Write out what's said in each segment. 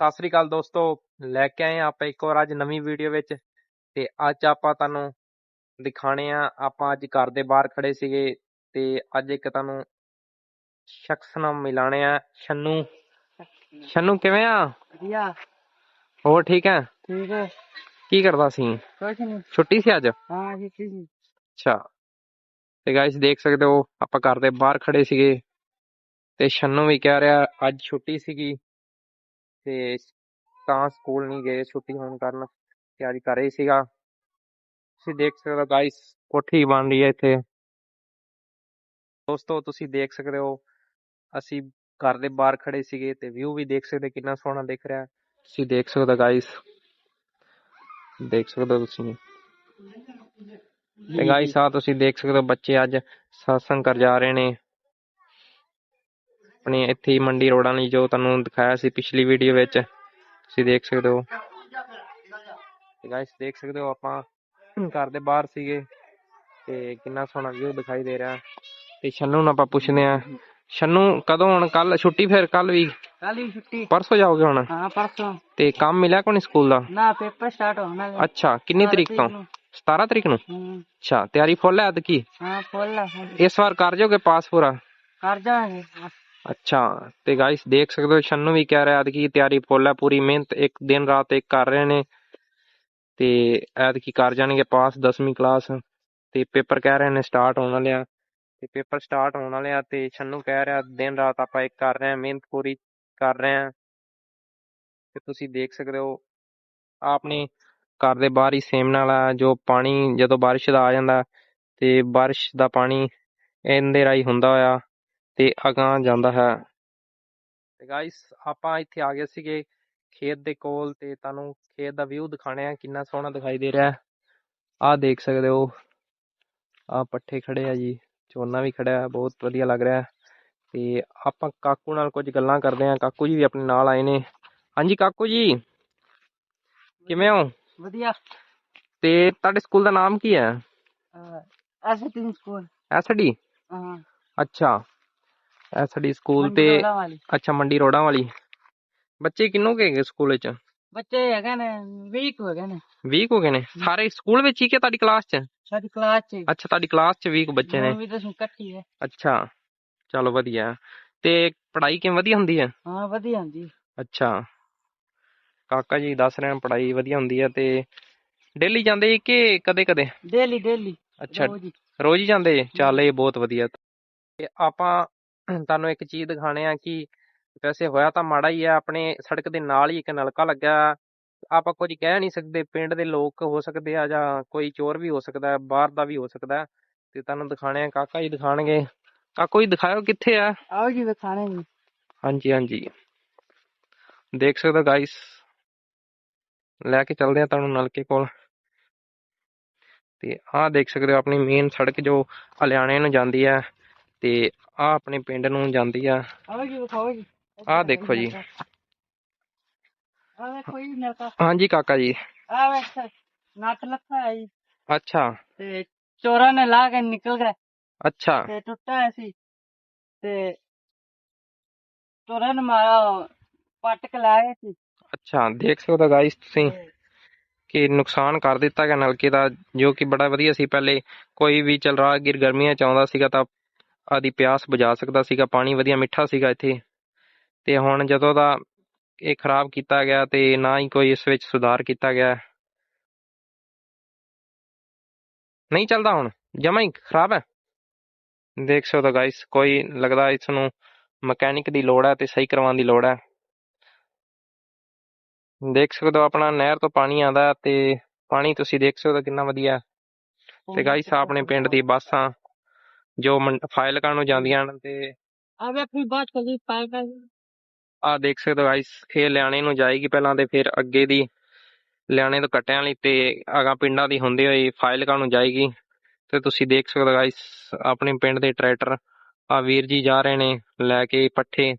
ਸਤਿ ਸ੍ਰੀ ਅਕਾਲ ਦੋਸਤੋ ਲੈ ਕੇ ਆਏ ਆਪਾਂ ਇੱਕ ਹੋਰ ਅੱਜ ਨਵੀਂ ਵੀਡੀਓ ਵਿੱਚ ਤੇ ਅੱਜ ਆਪਾਂ ਤੁਹਾਨੂੰ ਦਿਖਾਣੇ ਆ ਆਪਾਂ ਅੱਜ ਘਰ ਦੇ ਬਾਹਰ ਖੜੇ ਸੀਗੇ ਤੇ ਅੱਜ ਇੱਕ ਤੁਹਾਨੂੰ ਸ਼ਖਸ ਨਾਲ ਮਿਲਾਣੇ ਆ ਛੰਨੂ ਛੰਨੂ ਕਿਵੇਂ ਆ? ਵਧੀਆ। ਹੋਰ ਠੀਕ ਹੈ? ਠੀਕ ਹੈ। ਕੀ ਕਰਦਾ ਸੀ? ਨਹੀਂ। ਛੁੱਟੀ ਸੀ ਅੱਜ? ਹਾਂ ਜੀ ਜੀ ਅੱਛਾ। ਤੇ ਗਾਇਸ ਦੇਖ ਸਕਦੇ ਹੋ ਆਪਾਂ ਘਰ ਦੇ ਬਾਹਰ ਖੜੇ ਸੀਗੇ ਤੇ ਛੰਨੂ ਵੀ ਕਹਿ ਰਿਹਾ ਅੱਜ ਛੁੱਟੀ ਸੀਗੀ। ਤੇ ਤਾਂ ਸਕੂਲ ਨਹੀਂ ਗਏ, ਛੁੱਟੀ ਹੋਣ ਕਾਰਨ ਤਿਆਰੀ ਕਰ ਰਹੀ ਸੀਗਾ। ਤੁਸੀਂ ਦੇਖ ਸਕਦੇ ਹੋ ਗਾਇਸ ਕੋਠੀ ਬਣ ਰਹੀ ਹੈ ਇੱਥੇ। ਦੋਸਤੋ, ਤੁਸੀਂ ਦੇਖ ਸਕਦੇ ਹੋ, ਅਸੀਂ ਘਰ ਦੇ ਬਾਹਰ ਖੜੇ ਸੀਗੇ ਤੇ ਵਿਊ ਵੀ ਦੇਖ ਸਕਦੇ ਕਿੰਨਾ ਸੋਹਣਾ ਦਿਖ ਰਿਹਾ। ਤੁਸੀਂ ਦੇਖ ਸਕਦੇ ਹੋ ਗਾਇਸ ਦੇਖ ਸਕਦੇ ਹੋ ਤੁਸੀਂ। ਤੇ ਗਾਇਸ ਆ ਤੁਸੀਂ ਦੇਖ ਸਕਦੇ ਹੋ ਬੱਚੇ ਅੱਜ satsang ਕਰ ਜਾ ਰਹੇ ਨੇ। ਆਪਣੀ ਇੱਥੇ ਹੀ ਮੰਡੀ ਰੋਡਾਂ ਲਈ ਜੋ ਤੁਹਾਨੂੰ ਦਿਖਾਇਆ ਸੀ ਪਿਛਲੀ ਵੀਡੀਓ ਵਿੱਚ ਤੁਸੀਂ ਦੇਖ ਸਕਦੇ ਹੋ। ਤੇ ਗਾਇਸ ਦੇਖ ਸਕਦੇ ਹੋ ਆਪਾਂ ਘਰ ਦੇ ਬਾਹਰ ਸੀਗੇ ਤੇ ਕਿੰਨਾ ਸੋਹਣਾ ਵਿਊ ਦਿਖਾਈ ਦੇ ਰਿਹਾ। ਤੇ ਛੰਨੂ ਨੂੰ ਆਪਾਂ ਪੁੱਛਦੇ ਆ ਛੰਨੂ ਕਦੋਂ ਹੁਣ? ਕੱਲ ਛੁੱਟੀ ਫਿਰ ਕੱਲ ਵੀ? ਕੱਲ ਹੀ ਛੁੱਟੀ। ਪਰਸੋਂ ਜਾਓਗੇ ਹੁਣ? ਹਾਂ ਪਰਸੋਂ। ਤੇ ਕੰਮ ਮਿਲਿਆ ਕੋਈ ਸਕੂਲ ਦਾ? ਨਾ ਪੇਪਰ ਸਟਾਰਟ ਹੋਣਾ ਹੈ। ਅੱਛਾ ਕਿੰਨੀ ਤਰੀਕ ਤੋਂ? 17 ਤਰੀਕ ਨੂੰ? ਹੂੰ। ਅੱਛਾ ਤਿਆਰੀ ਫੁੱਲ ਹੈ ਕੀ ਹਾਂ ਫੁੱਲ ਆ। ਇਸ ਵਾਰ ਕਰ ਜਾਓਗੇ ਪਾਸ ਪੂਰਾ? ਕਰ ਜਾਵਾਂਗੇ। ਅੱਛਾ, ਤੇ ਗਾਇਸ ਦੇਖ ਸਕਦੇ ਹੋ ਛੰਨੂ ਵੀ ਕਹਿ ਰਿਹਾ ਕਿ ਤਿਆਰੀ ਫੁੱਲ ਹੈ, ਪੂਰੀ ਮਿਹਨਤ, ਇੱਕ ਦਿਨ ਰਾਤ ਇੱਕ ਕਰ ਰਹੇ ਨੇ। ਤੇ ਐਤਕੀ ਕਰ ਜਾਣਗੇ ਪਾਸ 10ਵੀਂ ਕਲਾਸ ਤੇ ਪੇਪਰ ਕਹਿ ਰਹੇ ਨੇ ਸਟਾਰਟ ਹੋਣ ਵਾਲੇ ਆ। ਤੇ ਪੇਪਰ ਸਟਾਰਟ ਹੋਣ ਵਾਲੇ ਆ ਤੇ ਛੰਨੂ ਕਹਿ ਰਿਹਾ ਦਿਨ ਰਾਤ ਆਪਾਂ ਇੱਕ ਕਰ ਰਹੇ ਆ ਮਿਹਨਤ ਪੂਰੀ ਕਰ ਰਹੇ ਆ ਤੇ ਤੁਸੀਂ ਦੇਖ ਸਕਦੇ ਹੋ ਆਹ ਆਪਣੇ ਘਰ ਦੇ ਬਾਹਰ ਹੀ ਸੇਮ ਨਾਲ ਨਾਲਾ ਜੋ ਪਾਣੀ ਜਦੋਂ ਬਾਰਿਸ਼ ਦਾ ਆ ਜਾਂਦਾ, ਤੇ ਬਾਰਿਸ਼ ਦਾ ਪਾਣੀ ਇਹਦੇ ਰਾਹੀਂ ਹੁੰਦਾ ਹੋਇਆ। ਤੇ ਅਗਾਂਹ ਜਾਂਦਾ ਹੈ। ਤੇ ਗਾਇਸ ਆਪਾਂ ਇੱਥੇ ਆ ਗਏ ਸੀਗੇ ਖੇਤ ਦੇ ਕੋਲ ਤੇ ਤੁਹਾਨੂੰ ਖੇਤ ਦਾ ਵਿਊ ਦਿਖਾਣੇ ਆ ਕਿੰਨਾ ਸੋਹਣਾ ਦਿਖਾਈ ਦੇ ਰਿਹਾ। ਆਹ ਦੇਖ ਸਕਦੇ ਹੋ ਆਹ ਪੱਠੇ ਖੜੇ ਆ ਜੀ ਝੋਨਾ ਵੀ ਖੜਾ ਹੈ ਬਹੁਤ ਵਧੀਆ ਲੱਗ ਰਿਹਾ। ਤੇ ਆਪਾਂ ਕਾਕੂ ਨਾਲ ਕੁਝ ਗੱਲਾਂ ਕਰਦੇ ਆ ਕਾਕੂ ਜੀ ਵੀ ਆਪਣੇ ਨਾਲ ਆਏ ਨੇ। ਹਾਂਜੀ ਕਾਕੂ ਜੀ ਕਿਵੇਂ ਹੋ? ਵਧੀਆ। ਤੇ ਤੁਹਾਡੇ ਸਕੂਲ ਦਾ ਨਾਮ ਕੀ ਹੈ? ਐਸੇ ਤਿੰਨ ਸਕੂਲ। ਐਸਡੀ ਹਾਂ। ਅੱਛਾ। ਐਸਡੀ ਸਕੂਲ ਤੇ ਮੰਡੀ ਵਾਲੀ। ਅੱਛਾ ਮੰਡੀ ਰੋਡਾਂ ਵਾਲੀ। ਬੱਚੇ ਕਿੰਨੂ ਕੁ ਹੈਗੇ ਸਕੂਲ ਵਿੱਚ? ਬੱਚੇ ਹੈਗੇ ਨੇ 20 ਕੁ ਹੈਗੇ ਨੇ। 20 ਹੋ ਗਏ ਨੇ? ਸਾਰੇ ਸਕੂਲ ਵਿੱਚ ਹੀ ਕਿ ਤੁਹਾਡੀ ਕਲਾਸ 'ਚ? ਸਾਡੀ ਕਲਾਸ ਚ ਅੱਛਾ ਤੁਹਾਡੀ ਕਲਾਸ 'ਚ 20 ਕੁ ਬੱਚੇ ਨੇ? ਵੀ ਤਾਂ ਇਕੱਠੀ ਹੈ ਅੱਛਾ ਚਲੋ ਵਧੀਆ। ਤੇ ਪੜ੍ਹਾਈ ਕਿਵੇਂ ਵਧੀਆ ਹੁੰਦੀ ਹੈ? ਹਾਂ ਵਧੀਆ ਹੁੰਦੀ ਅੱਛਾ। ਕਾਕਾ ਜੀ ਦੱਸ ਰਹੇ ਹਨ ਪੜ੍ਹਾਈ ਵਧੀਆ ਹੁੰਦੀ ਹੈ ਤੇ ਡੇਲੀ ਜਾਂਦੇ ਕਿ ਕਦੇ ਕਦੇ ਡੇਲੀ ਡੇਲੀ। ਅੱਛਾ ਰੋਜ਼ ਹੀ। ਰੋਜ਼ ਹੀ ਜਾਂਦੇ ਚੱਲ ਇਹ ਬਹੁਤ ਵਧੀਆ। ਤੇ ਆਪਾਂ ਤੁਹਾਨੂੰ ਇੱਕ ਚੀਜ਼ ਦਿਖਾਣੇ ਆ ਕਿ ਵੈਸੇ ਹੋਇਆ ਤਾਂ ਮਾੜਾ ਹੀ ਹੈ ਆਪਣੇ ਸੜਕ ਦੇ ਨਾਲ ਹੀ ਇੱਕ ਨਲਕਾ ਲੱਗਾ। ਆਪਾਂ ਕੁਝ ਕਹਿ ਨਹੀਂ ਸਕਦੇ ਪਿੰਡ ਦੇ ਲੋਕ ਹੋ ਸਕਦੇ ਆ ਜਾਂ ਕੋਈ ਚੋਰ ਵੀ ਹੋ ਸਕਦਾ ਹੈ ਬਾਹਰ ਦਾ ਵੀ ਹੋ ਸਕਦਾ। ਹੈ ਤੇ ਤੁਹਾਨੂੰ ਦਿਖਾਣੇ ਆ ਕਾਕਾ ਜੀ ਦਿਖਾਣਗੇ ਕਾਕੂ ਜੀ ਦਿਖਾਇਓ ਕਿੱਥੇ ਆ? ਆਓ ਜੀ ਵਿਖਾਣੇ ਜੀ। ਹਾਂਜੀ ਹਾਂਜੀ। ਦੇਖ ਸਕਦੇ ਹੋ ਗਾਇਸ ਲੈ ਕੇ ਚੱਲਦੇ ਆ ਤੁਹਾਨੂੰ ਨਲਕੇ ਕੋਲ। ਤੇ ਆਹ ਦੇਖ ਸਕਦੇ ਹੋ ਆਪਣੀ ਮੇਨ ਸੜਕ ਜੋ ਹਲਿਆਣੇ ਨੂੰ ਜਾਂਦੀ ਹੈ। ਤੇ ਆਹ ਆਪਣੇ ਪਿੰਡ ਨੂੰ ਜਾਂਦੀ ਆ। ਵਿਖਾਓ ਜੀ ਆਹ ਦੇਖੋ ਜੀ। ਆ ਵੇਖੋ ਜੀ ਨਲਕਾ ਹਾਂਜੀ ਕਾਕਾ ਜੀ। ਆ ਵੇਖ ਨੱਟ ਲੱਥਾ ਹੈ ਜੀ। ਅੱਛਾ। ਤੇ ਚੋਰਾਂ ਨੇ ਲਾ ਕੇ ਨਿਕਲ ਗਏ। ਅੱਛਾ। ਤੇ ਟੁੱਟਾ ਹੋਇਆ ਸੀ। ਤੇ ਚੋਰਾਂ ਨੇ ਮਾਰਾ ਪੱਟ ਕੇ ਲਾਏ ਸੀ। ਅੱਛਾ ਦੇਖ ਸਕਦੇ ਹੋ ਗਾਇਸ ਤੁਸੀਂ ਤੇ ਕਿ ਨੁਕਸਾਨ ਕਰ ਦਿੱਤਾ ਗਿਆ ਨਲਕੇ ਦਾ ਜੋ ਕਿ ਬੜਾ ਵਧੀਆ ਸੀ। ਪਹਿਲੇ ਕੋਈ ਵੀ ਚਲ ਰਾਹਗੀਰ ਗਰਮੀਆਂ ਚ ਆਉਂਦਾ ਸੀਗਾ ਤਾਂ ਆਦੀ ਪਿਆਸ ਬੁਝਾ ਸਕਦਾ ਸੀਗਾ ਪਾਣੀ ਵਧੀਆ ਮਿੱਠਾ ਸੀਗਾ ਇੱਥੇ। ਤੇ ਹੁਣ ਜਦੋਂ ਦਾ ਇਹ ਖਰਾਬ ਕੀਤਾ ਗਿਆ ਤੇ ਨਾ ਹੀ ਕੋਈ ਇਸ ਵਿੱਚ ਸੁਧਾਰ ਕੀਤਾ ਗਿਆ। ਨਹੀਂ ਚੱਲਦਾ ਹੁਣ। ਜਮਾ ਹੀ ਖਰਾਬ ਹੈ। ਦੇਖ ਸਕਦੇ ਹੋ ਗਾਇਸ ਕੋਈ ਲੱਗਦਾ ਇਸ ਨੂੰ ਮਕੈਨਿਕ ਦੀ ਲੋੜ ਹੈ ਤੇ ਸਹੀ ਕਰਵਾਉਣ ਦੀ ਲੋੜ ਹੈ। ਦੇਖ ਸਕਦੇ ਹੋ ਆਪਣਾ ਨਹਿਰ ਤੋਂ ਪਾਣੀ ਆਉਂਦਾ ਤੇ ਪਾਣੀ ਤੁਸੀਂ ਦੇਖ ਸਕਦੇ ਹੋ ਕਿੰਨਾ ਵਧੀਆ। ਤੇ ਗਾਇਸ ਆਪਣੇ ਪਿੰਡ ਦੀ ਬੱਸਾਂ ਜੋ ਫਾਈਲਕਾਂ ਨੂੰ ਜਾਂਦੀਆਂ ਹਨ ਤੇ ਆ ਵੇਖ ਵੀ ਬਾਤ ਕਰੀ ਪਾਏਗਾ ਆਹ ਦੇਖ ਸਕਦੇ ਹੋ ਗਾਇਸ ਇਹ ਲਿਆਣੇ ਨੂੰ ਜਾਏਗੀ ਪਹਿਲਾਂ ਤੇ ਫਿਰ ਅੱਗੇ ਦੀ ਲਿਆਣੇ ਤੋਂ ਕੱਟਿਆਂ ਲਈ ਤੇ ਅਗਾ ਪਿੰਡਾਂ ਦੀ ਹੁੰਦੀ ਹੋਈ ਫਾਈਲਕਾਂ ਨੂੰ ਜਾਏਗੀ। ਤੇ ਤੁਸੀਂ ਦੇਖ ਸਕਦੇ ਹੋ ਗਾਇਸ ਆਪਣੇ ਪਿੰਡ ਦੇ ਟਰੈਕਟਰ ਆ ਵੀਰ ਜੀ ਜਾ ਰਹੇ ਨੇ ਲੈ ਕੇ ਪੱਠੇ।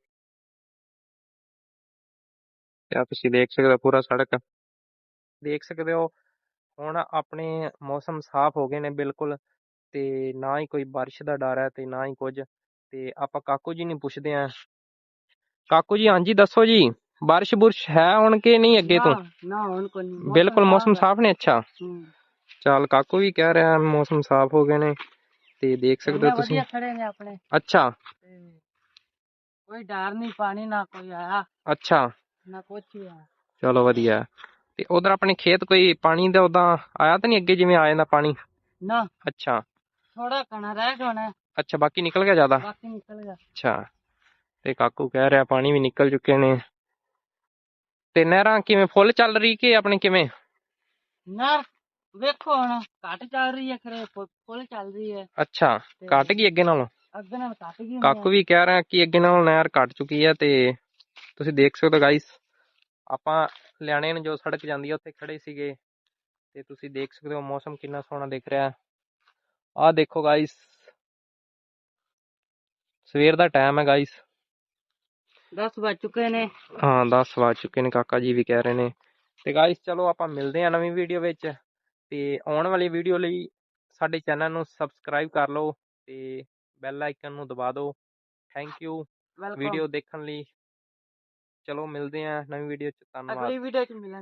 ਤੇ ਆ ਤੁਸੀਂ ਦੇਖ ਸਕਦੇ ਹੋ ਪੂਰਾ ਸੜਕ। ਦੇਖ ਸਕਦੇ ਹੋ ਹੁਣ ਆਪਣੇ ਮੌਸਮ ਸਾਫ਼ ਹੋ ਗਏ ਨੇ ਬਿਲਕੁਲ। ਤੇ ਨਾ ਹੀ ਕੋਈ ਬਾਰਿਸ਼ ਦਾ ਡਰ ਹੈ ਤੇ ਨਾ ਹੀ ਕੁਝ। ਤੇ ਆਪਾਂ ਕਾਕੂ ਜੀ ਨੂੰ ਪੁੱਛਦੇ ਆਂ ਕਾਕੂ ਜੀ ਹਾਂਜੀ ਦੱਸੋ ਜੀ ਬਾਰਿਸ਼ ਬੁਰਸ਼ ਹੈ ਹੁਣ ਕਿ ਨਹੀਂ ਅੱਗੇ ਤੋਂ? ਨਾ ਹੁਣ ਕੋਈ ਨਹੀਂ ਬਿਲਕੁਲ ਮੌਸਮ ਸਾਫ਼ ਨੇ? ਅੱਛਾ। ਹੂੰ। ਚੱਲ ਕਾਕੂ ਵੀ ਕਹਿ ਰਿਹਾ ਮੌਸਮ ਸਾਫ਼ ਹੋ ਗਏ ਨੇ ਤੇ ਦੇਖ ਸਕਦੇ ਹੋ ਤੁਸੀਂ। ਵਧੀਆ ਖੜੇ ਨੇ ਆਪਣੇ। ਅੱਛਾ। ਕੋਈ ਡਰ ਨਹੀਂ ਪਾਣੀ ਨਾ ਕੋਈ ਆਇਆ। ਅੱਛਾ। ਨਾ ਵੀ ਆਇਆ। ਚਲੋ ਵਧੀਆ। ਤੇ ਉਧਰ ਆਪਣੇ ਖੇਤ ਕੋਈ ਪਾਣੀ ਦਾ ਉਦਾਂ ਆਇਆ ਤਾਂ ਨਹੀਂ ਅੱਗੇ ਜਿਵੇਂ ਆ ਜਾਂਦਾ ਪਾਣੀ? ਨਾ। ਅੱਛਾ। ਥੋੜਾ ਕਣਾ ਰਹਿ ਗਿਆ ਹੋਣਾ ਅੱਛਾ ਬਾਕੀ ਨਿਕਲ ਗਿਆ ਜ਼ਿਆਦਾ ਬਾਕੀ ਨਿਕਲ ਗਿਆ ਅੱਛਾ ਤੇ ਕਾਕੂ ਕਹਿ ਰਿਹਾ ਪਾਣੀ ਵੀ ਨਿਕਲ ਚੁੱਕੇ ਨੇ ਤੇ ਨਹਿਰਾਂ ਕਿਵੇਂ ਫੁੱਲ ਚੱਲ ਰਹੀ ਕਿ ਆਪਣੇ ਕਿਵੇਂ ਨਾ ਵੇਖੋ ਹੁਣ ਘੱਟ ਚੱਲ ਰਹੀ ਹੈ ਖਰੇ ਫੁ- ਫੁੱਲ ਚੱਲ ਰਹੀ ਹੈ ਅੱਛਾ ਤੇ ਘਟ ਗਈ ਅੱਗੇ ਨਾਲੋਂ ਅੱਗੇ ਨਾਲ ਘੱਟ ਗਈ ਹੋਣੀ ਕਾਕੂ ਵੀ ਕਹਿ ਰਿਹਾ ਕਿ ਅੱਗੇ ਨਾਲੋਂ ਨਹਿਰ ਘਟ ਚੁੱਕੀ ਹੈ ਤੇ ਤੁਸੀਂ ਦੇਖ ਸਕਦੇ ਹੋ ਗਾਇਸ ਆਪਾਂ ਲਿਆਣੇ ਨੂੰ ਜੋ ਸੜਕ ਜਾਂਦੀ ਹੈ ਉੱਥੇ ਖੜੇ ਸੀਗੇ ਤੇ ਤੁਸੀਂ ਦੇਖ ਸਕਦੇ ਹੋ ਮੌਸਮ ਕਿੰਨਾ ਸੋਹਣਾ ਦਿਖ ਰਿਹਾ ਹੈ ਆਹ ਦੇਖੋ ਗਾਇਸ ਸਵੇਰ ਦਾ ਟਾਈਮ ਹੈ ਗਾਇਸ 10 ਵੱਜ ਚੁੱਕੇ ਨੇ। ਹਾਂ 10 ਵੱਜ ਚੁੱਕੇ ਨੇ ਕਾਕਾ ਜੀ ਵੀ ਕਹਿ ਰਹੇ ਨੇ। ਤੇ ਗਾਇਸ ਚਲੋ ਆਪਾਂ ਮਿਲਦੇ ਹਾਂ ਨਵੀਂ ਵੀਡੀਓ ਵਿੱਚ। ਤੇ ਆਉਣ ਵਾਲੀ ਵੀਡੀਓ ਲਈ ਸਾਡੇ ਚੈਨਲ ਨੂੰ ਸਬਸਕ੍ਰਾਈਬ ਕਰ ਲਓ ਤੇ ਬੈਲ ਆਈਕਨ ਨੂੰ ਦਬਾ ਦਿਓ। ਥੈਂਕ ਯੂ ਵੀਡੀਓ ਦੇਖਣ ਲਈ। ਚਲੋ ਮਿਲਦੇ ਹਾਂ ਨਵੀਂ ਵੀਡੀਓ ਚ। ਧੰਨਵਾਦ। ਅਗਲੀ ਵੀਡੀਓ ਚ ਮਿਲਾਂਗੇ।